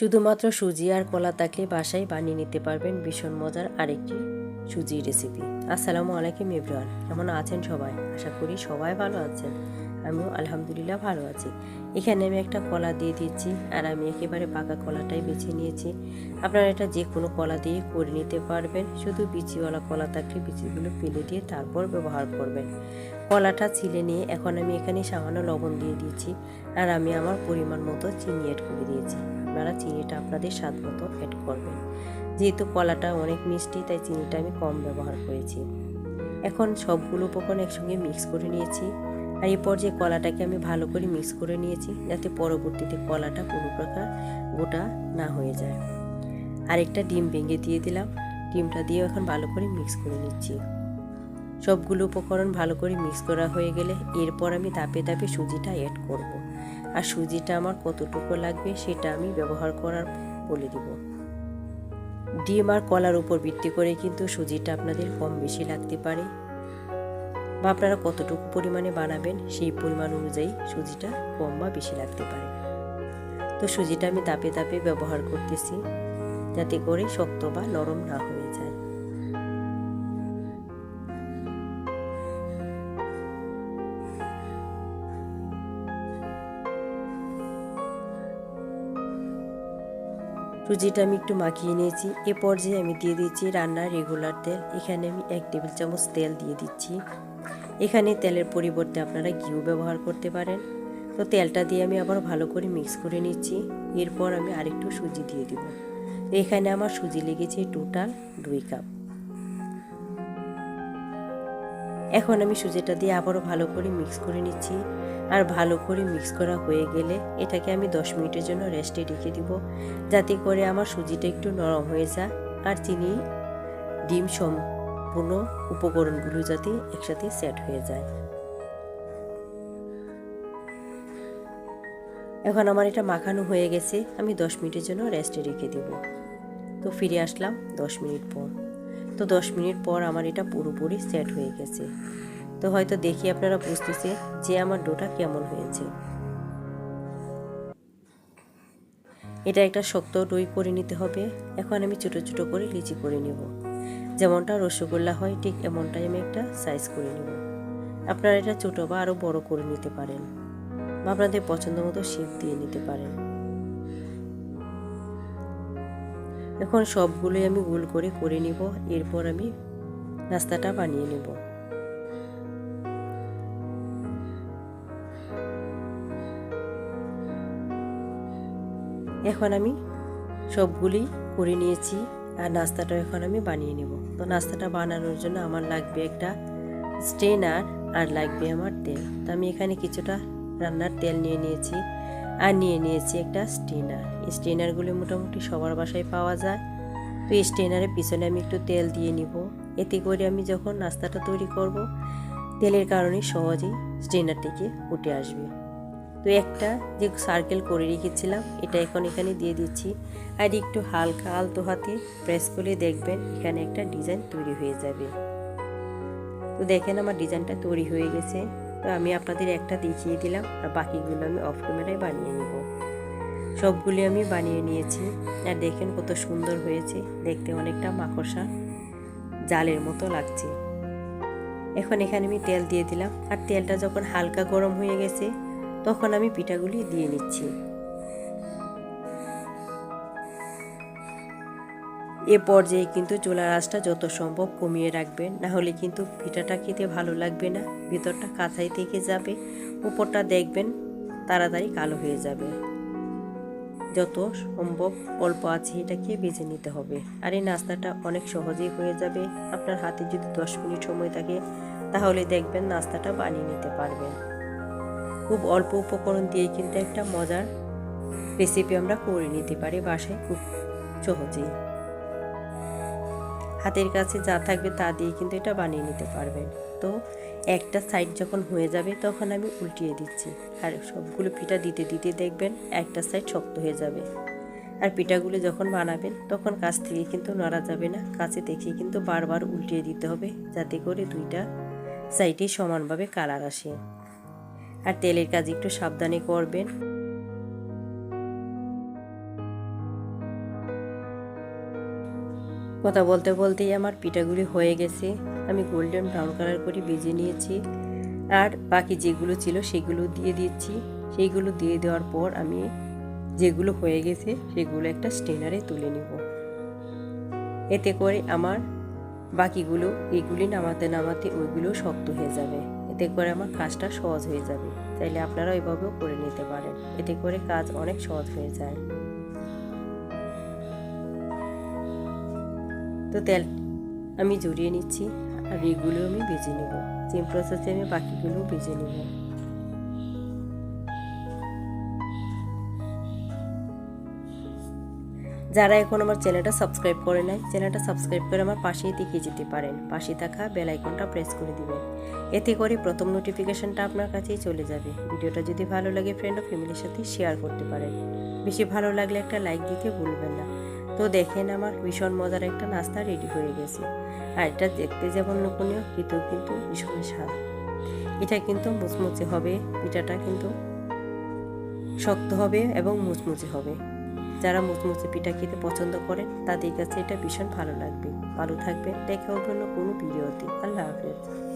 শুধুমাত্র সুজি আর কলা তাকে বাসায় বানিয়ে নিতে পারবেন ভীষণ মজার আরেকটি সুজি রেসিপি। আসসালামু আলাইকুম ইব্রান কেমন আছেন সবাই? আশা করি সবাই ভালো আছেন। আমিও আলহামদুলিল্লাহ ভালো আছি। এখানে আমি একটা কলা দিয়ে দিচ্ছি আর আমি একেবারে পাকা কলাটাই বেছে নিয়েছি। আপনারা এটা যে কোনো কলা দিয়ে করে নিতে পারবেন। শুধু বিচিওয়ালা কলা থাকলে বিচিগুলো ফেলে দিয়ে তারপর ব্যবহার করবেন। কলাটা ছিলে নিয়ে এখন আমি এখানে সামান্য লবণ দিয়ে দিয়েছি আর আমি আমার পরিমাণ মতো চিনি অ্যাড করে দিয়েছি। আপনারা চিনিটা আপনাদের স্বাদ মতো অ্যাড করবেন। যেহেতু কলাটা অনেক মিষ্টি, তাই চিনিটা আমি কম ব্যবহার করেছি। এখন সবগুলো উপকরণ একসঙ্গে মিক্স করে নিয়েছি। আর এই পর্যায়ে কলাটাকে আমি ভালো করে মিক্স করে নিয়েছি যাতে পরবর্তীতে কলাটা কোনো প্রকার গোটা না হয়ে যায়। আরেকটা ডিম ভেঙে দিয়ে দিলাম। ডিমটা দিয়ে এখন ভালো করে মিক্স করে নিচ্ছি। সবগুলো উপকরণ ভালো করে মিক্স করা হয়ে গেলে এরপর আমি ধাপে ধাপে সুজিটা অ্যাড করব। আর সুজিটা আমার কতটুকু লাগবে সেটা আমি ব্যবহার করার বলে দিব। ডিম আর কলার উপর ভিত্তি করে কিন্তু সুজিটা আপনাদের কম বেশি লাগতে পারে। বা আপনারা কতটুকু পরিমাণে বানাবেন সেই পরিমাণ অনুযায়ী সুজিটা কম বা বেশি লাগতে পারে। তো সুজিটা আমি তাপে তাপে ব্যবহার করতেছি যাতে করে শক্ত বা নরম না হয়ে যায়। সুজিটা আমি একটু মাখিয়ে নিয়েছি। এ পর্যায়ে আমি দিয়ে দিচ্ছি রান্নার রেগুলার তেল। এখানে আমি এক টেবিল চামচ তেল দিয়ে দিচ্ছি। এখানে তেলের পরিবর্তে আপনারা ঘিউ ব্যবহার করতে পারেন। তো তেলটা দিয়ে আমি আবার ভালো করে মিক্স করে নিচ্ছি। এরপর আমি আরেকটু সুজি দিয়ে দিব। এখানে আমার সুজি লেগেছে টোটাল দুই কাপ এখন আমি সুজিটা দিয়ে আবারও ভালো করে মিক্স করে নিচ্ছি। আর ভালো করে মিক্স করা হয়ে গেলে এটাকে আমি দশ মিনিটের জন্য রেস্টে রেখে দিব। যাতে করে আমার সুজিটা একটু নরম হয়ে যায় আর চিনি, ডিম সম্পূর্ণ উপকরণগুলো যাতে একসাথে সেট হয়ে যায়। এখন আমার এটা মাখানো হয়ে গেছে। আমি দশ মিনিটের জন্য রেস্টে রেখে দেব। তো ফিরে আসলাম দশ মিনিট পর। তো দশ মিনিট পর আমার এটা পুরোপুরি সেট হয়ে গেছে। তো হয়তো দেখি আপনারা বুঝতেছে যে আমার ডোটা কেমন হয়েছে। এটা একটা শক্ত দই করে নিতে হবে। এখন আমি ছোট ছোট করে লিচি করে নিব। যেমনটা রসগোল্লা হয়, ঠিক এমনটাই আমি একটা সাইজ করে নিব। আপনারা এটা ছোটো বা আরও বড় করে নিতে পারেন। বা আপনাদের পছন্দ মতো শেপ দিয়ে নিতে পারেন। এখন সবগুলোই আমি গোল করে করে নিব, এরপর আমি নাস্তাটা বানিয়ে নেব। এখন আমি সবগুলি করে নিয়েছি আর নাস্তাটা এখন আমি বানিয়ে নেব। তো নাস্তাটা বানানোর জন্য আমার লাগবে একটা স্টেনার আর লাগবে আমার তেল। তো আমি এখানে কিছুটা রান্নার তেল নিয়ে নিয়েছি। আর নিয়ে নিয়েছি একটা স্টেনার। স্টেনারগুলি মোটামুটি সবার বাসায় পাওয়া যায়। তো স্টেনারের পিছনে আমি একটু তেল দিয়ে নিব। এতে করে আমি যখন নাস্তাটা তৈরি করব, তেলের কারণে সহজেই স্টেনার থেকে উঠে আসবে। তো একটা যে সার্কেল করে রেখেছিলাম, এটা এখন এখানে দিয়ে দিচ্ছি। আর একটু হালকা আলতো হাতে প্রেস করে দেখবেন এখানে একটা ডিজাইন তৈরি হয়ে যাবে। তো দেখেন আমার ডিজাইনটা তৈরি হয়ে গেছে। তো আমি আপনাদের একটা দেখিয়ে দিলাম আর বাকিগুলো আমি অফ ক্যামেরায় বানিয়ে নেব। সবগুলি আমি বানিয়ে নিয়েছি আর দেখেন কত সুন্দর হয়েছে, দেখতে অনেকটা মাকড়সা জালের মতো লাগছে। এখন এখানে আমি তেল দিয়ে দিলাম আর তেলটা যখন হালকা গরম হয়ে গেছে, তখন আমি পিঠাগুলি দিয়ে নিচ্ছি। এ পর্যায়ে কিন্তু চুলার আঁচটা যত সম্ভব কমিয়ে রাখবেন। না হলে কিন্তু পিঠাটা খেতে ভালো লাগবে না। ভিতরটা কাঁচাই থেকে যাবে। উপরটা দেখবেন তাড়াতাড়ি কালো হয়ে যাবে। যত সম্ভব অল্প আছে এটাকে বেছে নিতে হবে। আর এই নাস্তাটা অনেক সহজেই হয়ে যাবে। আপনার হাতে যদি দশ মিনিট সময় থাকে, তাহলে দেখবেন নাস্তাটা বানিয়ে নিতে পারবেন। খুব অল্প উপকরণ দিয়ে কিন্তু একটা মজার রেসিপি আমরা করে নিতে পারি বাসায় খুব সহজেই। হাতের কাছে যা থাকবে তা দিয়ে কিন্তু এটা বানিয়ে নিতে পারবেন। তো একটা সাইড যখন হয়ে যাবে তখন আমি উল্টিয়ে দিচ্ছি। আর সবগুলো পিঠা দিতে দিতে দেখবেন একটা সাইড শক্ত হয়ে যাবে। আর পিঠাগুলো যখন বানাবেন তখন কাছ থেকে কিন্তু নড়া যাবে না। কাছে দেখে কিন্তু বারবার উল্টিয়ে দিতে হবে যাতে করে দুইটা সাইডে সমানভাবে কালার আসে। আর তেলের কাজ একটু সাবধানে করবেন। কথা বলতে বলতেই আমার পিঠাগুলি হয়ে গেছে। আমি গোল্ডেন ব্রাউন কালার করে ভেজে নিয়েছি। আর বাকি যেগুলো ছিল সেগুলো দিয়ে দিচ্ছি। সেইগুলো দিয়ে দেওয়ার পর আমি যেগুলো হয়ে গেছে সেগুলো একটা স্টেনারে তুলে নিব। এতে করে আমার বাকিগুলো এগুলি নামাতে নামাতে ওইগুলো শক্ত হয়ে যাবে। এতে করে আমার কাজটা সহজ হয়ে যাবে। চাইলে আপনারা ওইভাবেও করে নিতে পারেন। এতে করে কাজ অনেক সহজ হয়ে যায়। তো তেল আমি জড়িয়ে নিচ্ছি আর এগুলো আমি বেজে নেব। সেম প্রসেসে আমি বাকিগুলো বেজে নেব। যারা এখন আমার চ্যানেলটা সাবস্ক্রাইব করে নাই, চ্যানেলটা সাবস্ক্রাইব করে আমার পাশেই দেখে যেতে পারেন। পাশে থাকা বেল আইকনটা প্রেস করে দিবেন। এতে করে প্রথম নোটিফিকেশনটা আপনার কাছেই চলে যাবে। ভিডিওটা যদি ভালো লাগে ফ্রেন্ড ও ফ্যামিলির সাথে শেয়ার করতে পারেন। বেশি ভালো লাগলে একটা লাইক দিতে ভুলবেন না। তো দেখেন আমার ভীষণ মজার একটা নাস্তা রেডি হয়ে গেছে। আর এটা দেখতে যেমন লোকনীয় কিন্তু কিন্তু ভীষণ স্বাদ। এটা কিন্তু মুচমুচে হবে, পিঠাটা কিন্তু শক্ত হবে এবং মুচমুচে হবে। যারা মুচমুচে পিঠা খেতে পছন্দ করেন, তাদের কাছে এটা ভীষণ ভালো লাগবে। ভালো থাকবেন, দেখা অন্য কোনো ভিডিওতে। আল্লাহ হাফেজ।